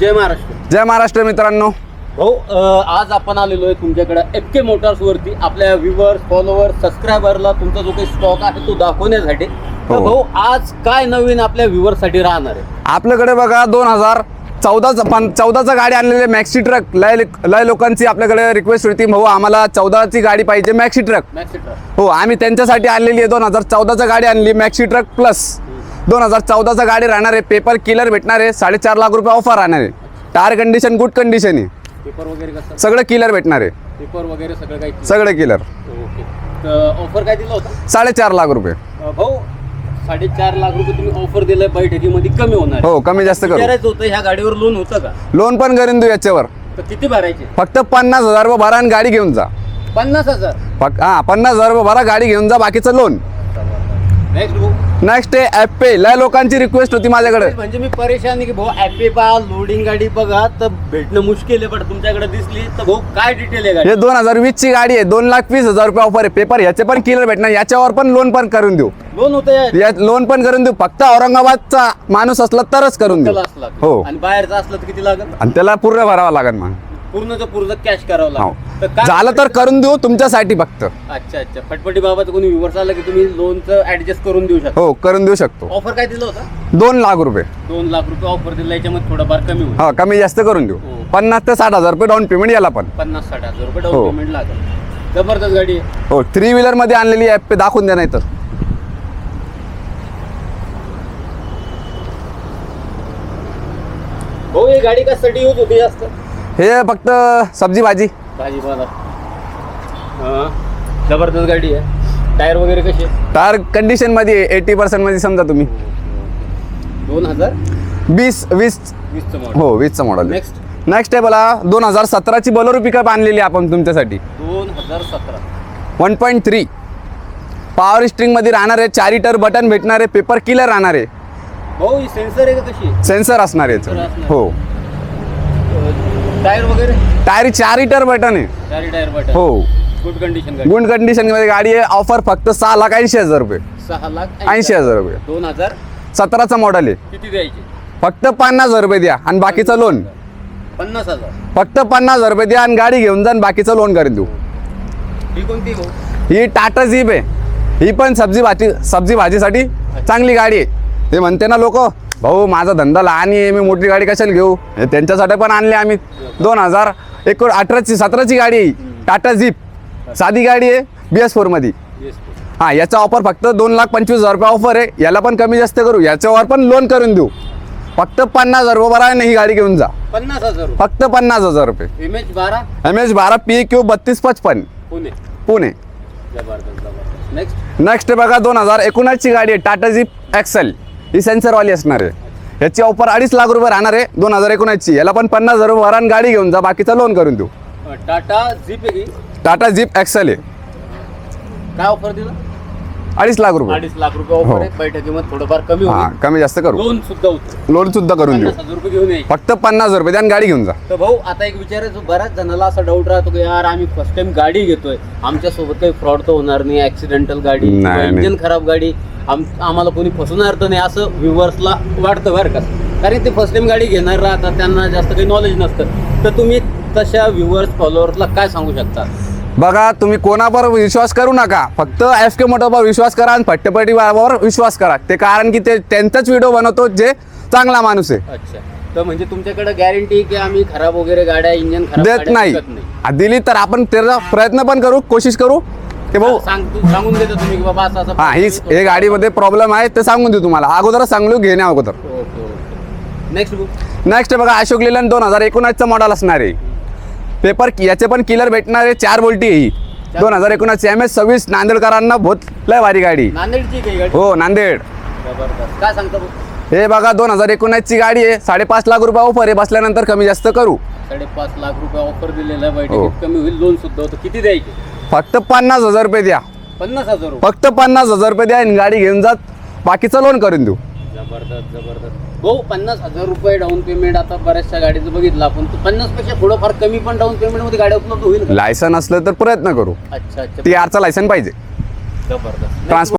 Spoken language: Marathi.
जय महाराष्ट्र. जय महाराष्ट्र मित्रांनो. भाऊ अ, आज आपण आलेलो आहे तुमच्याकडे एफ के मोटार्स वरती. आपल्या व्ह्युअर्स फॉलोअर सबस्क्रायबरला तुमचा जो काही स्टॉक आहे तो दाखवण्यासाठी. तर हो. भाऊ आज काय नवीन आपल्या व्ह्युअर्ससाठी राहणार आहे? आपल्याकडे बघा दोन हजार चौदाचं पण चौदाचं गाडी आणलेली मॅक्सी ट्रक लय लय लोकांची आपल्याकडे रिक्वेस्ट होती. भाऊ आम्हाला चौदाची गाडी पाहिजे मॅक्सी ट्रक मॅक्सी ट्रक हो आम्ही त्यांच्यासाठी आणलेली आहे दोन हजार चौदाचं गाडी आणली मॅक्सी ट्रक प्लस दोन हजार चौदाचं गाडी राहणार आहे. पेपर किलर भेटणार आहे. साडेचार लाख रुपये ऑफर राहणार आहे. टायर कंडिशन गुड कंडिशन आहे. पेपर वगैरे कसं? सगळं किलर भेटणार आहे. पेपर वगैरे सगळं काही सगळं किलर ओके ऑफर काय दिला होता? साडेचार लाख रुपये. अ, भाऊ साडेचार लाख रुपये तुम्ही ऑफर दिलाय बैठकीमध्ये कमी होणार. हो कमी जास्त करू. विचारायचं होतं ह्या गाडीवर लोन होतं का? लोन पण करून देऊ याच्यावर. तर किती भरायचे? फक्त पन्नास हजार रुपये भरा आणि गाडी घेऊन जा. पन्नास हजार? फक्त हां पन्नास हजार रुपये भरा गाडी घेऊन जा बाकीचं लोन नेक्स्ट भाऊ नेक्स्ट आहे ॲपे लय लोकांची रिक्वेस्ट होती माझ्याकडे. म्हणजे मी परेशान आहे की भाऊ ॲपे पा लोडिंग गाडी बघा तर भेटणं मुश्किल आहे पण तुमच्याकडे दिसली तर भाऊ काय डिटेल आहे गाडी हे दोन हजार वीसची गाडी आहे. दोन लाख वीस हजार रुपये ऑफर आहे. पेपर ह्याचे पण क्लिअर भेटणार. याच्यावर पण लोन पण करून देऊ. लोन होतं लोन पण करून देऊ. फक्त औरंगाबादचा माणूस असला तरच करून देऊ. असला हो. आणि बाहेरचं असलं तर किती लागेल? आणि त्याला पूर्ण भरावं लागेल मग. पूर्णचं पूर्ण कॅश करावं हो लागेल. काय झालं तर करून देऊ तुमच्यासाठी फक्त. अच्छा अच्छा. फटफटी बाबत कोणी विवर्स आला की तुम्ही लोनचं ऍडजस्ट करून देऊ शकता? हो करून देऊ शकतो. ऑफर काय दिलं होतं? दोन लाख रुपये. दोन लाख रुपये ऑफर दिला याच्यामध्ये थोडंफार कमी होईल. हा कमी जास्त करून देऊ. हो. पन्नास ते साठ हजार रुपये डाऊन पेमेंट याला पण. पन्नास साठ हजार रुपये हो. डाऊन पेमेंट लागेल. जबरदस्त गाडी आहे. हो थ्री व्हीलरमध्ये आणलेली ॲप दाखवून द्या नाही तर भाऊ ही गाडी कशासाठी यूज होती जास्त? हे फक्त सब्जी भाजी. भाजीपाला हां. जबरदस्त गाडी आहे. टायर वगैरे कसे? टायर कंडिशनमध्ये एटी पर्सेंटमध्ये समजा तुम्ही. दोन हजार? वीस वीस. वीसचं मॉडेल हो वीसचं मॉडेल नेक्स्ट नेक्स्ट आहे मला दोन हजार सतराची बोलोरो पिकअप आणलेली आपण तुमच्यासाठी. दोन हजार सतरा. वन पॉईंट थ्री पॉवर स्ट्रिंगमध्ये राहणार आहे चार इटर बटन भेटणार आहे पेपर किलर राहणार. आहे भाऊ ही सेन्सर आहे का कशी? सेन्सर असणार आहे याचं. हो. टायर वगैरे? टायर चार इटर बटन आहे. चारी टायर बटन. हो. गुड कंडिशन गाडी गुड कंडिशनमध्ये गाडी आहे. ऑफर फक्त सहा लाख ऐंशी हजार रुपये. सहा लाख ऐंशी हजार. रुपये. दोन हजार सतराचं मॉडेल आहे. किती द्यायचे? फक्त पन्नास हजार रुपये द्या आणि बाकीचं लोन पन्नास हजार. फक्त पन्नास हजार रुपये द्या आणि गाडी घेऊन जा आणि बाकीचं लोन करून देऊ ही कोणती ही टाटा जीप आहे. ही पण सब्जी भाजी सब्जी भाजीसाठी चांगली गाडी आहे. ते म्हणते ना लोक भाऊ माझा धंदा लहान आहे मी मोठी गाडी कशाला घेऊ? त्यांच्यासाठी पण आणले आम्ही. दोन हजार एकोण अठराची सतराची गाडी आहे. टाटा जीप साधी गाडी आहे बी एस फोरमध्ये हां याचा ऑफर फक्त दोन लाख पंचवीस हजार रुपये ऑफर आहे. याला पण कमी जास्त करू. याच्यावर पण लोन करून देऊ. फक्त पन्नास हजार रुपये आणि ही गाडी घेऊन जा. पन्नास हजार फक्त पन्नास हजार रुपये. एम एच बारा? एम एच बारा पी क्यू बत्तीस पचपन्न पुणे. नेक्स्ट नेक्स्ट बघा दोन हजार एकोणीसची गाडी आहे टाटा जीप एक्सेल ही सेन्सरवाली असणार आहे. याची ऑफर अडीच लाख रुपये राहणार आहे दोन हजार एकोणीसची. याला पण पन्नास हजार रुपये आणि गाडी घेऊन जा बाकीचा लोन करून देऊ. टाटा जीप आहे टाटा जीप एक्सेल आहे. काय ऑफर दिला? अडीच लाख रुपये. अडीच लाख रुपये हो. ऑफर आहे बैठकीमध्ये थोडंफार कमी हां होईल कमी जास्त करू. लोन सुद्धा होतं. लोन सुद्धा करून देऊ. पन्नास हजार रुपये घेऊन यायचे फक्त पन्नास हजार रुपये द्या आणि गाडी घेऊन जा. तर भाऊ आता एक विचारायचं बऱ्याच जणाला असा डाऊट राहतो की यार आम्ही फर्स्ट टाइम गाडी घेतोय. आमच्यासोबत काही फ्रॉड तर होणार नाही ऍक्सिडेंटल गाडी नाही, नाही. इंजिन खराब गाडी. आम आम्हाला कोणी फसवणार तर नाही असं व्ह्युअर्सला वाटतं बरं का. कारण ते फर्स्ट टाइम गाडी घेणार राहतात त्यांना जास्त काही नॉलेज नसतं. तर तुम्ही तशा व्ह्युअर्स फॉलोअर्सला काय सांगू शकता? बघा तुम्ही कोणावर विश्वास करू नका. फक्त एफ के मोटरवर विश्वास करा आणि फट्टेपट्टीवर विश्वास करा. ते कारण की ते त्यांचाच व्हिडिओ बनवतो जे चांगला माणूस आहे. अच्छा. तर म्हणजे तुमच्याकडे गॅरंटी की आम्ही खराब वगैरे गाड्या इंजिन खराब देत नाही. दिली तर आपण त्याचा प्रयत्न पण करू कोशिश करू. की भाऊ सांग तू सांगून देतो तुम्ही की बाबा असं असं हा ही हे गाडीमध्ये प्रॉब्लेम आहे ते सांगून देऊ तुम्हाला. अगोदरच सांगू घेण्या अगोदर. नेक्स्ट बुक नेक्स्ट बघा अशोक लेलन दोन हजार एकोणीसचं मॉडेल असणार आहे. पेपर याचे पण किलर भेटणार आहे चार बोल्टी आहे ही. दोन हजार एकोणीस एम एस सव्वीस नांदेडकरांना बहुत लय भारी गाडी. नांदेडची काही गाडी? हो नांदेड. जबरदस्त. काय सांगता हे बघा दोन हजार एकोणीसची गाडी आहे. साडेपाच लाख रुपये ऑफर आहे. बसल्यानंतर कमी जास्त करू. साडेपाच लाख रुपये ऑफर दिलेला आहे. हो. बैठकीत कमी होईल लोन सुद्धा होतं. किती द्यायचे? फक्त पन्नास हजार रुपये द्या. पन्नास हजार रुपये. फक्त पन्नास हजार रुपये द्या आणि गाडी घेऊन जात बाकीचं लोन करून देऊ. जबरदस्त जबरदस्त. भाऊ पन्नास हजार रुपये डाऊन पेमेंट आता बऱ्याचशा गाडीचं बघितलं आपण. पन्नासपेक्षा थोडंफार कमी पण डाऊन पेमेंटमध्ये गाड्या उपलब्ध होईल का? लायसन असलं तर प्रयत्न करू. अच्छा अच्छा. टी आरचा लायसन पाहिजे. जबरदस्त. ट्रान्सपोर्ट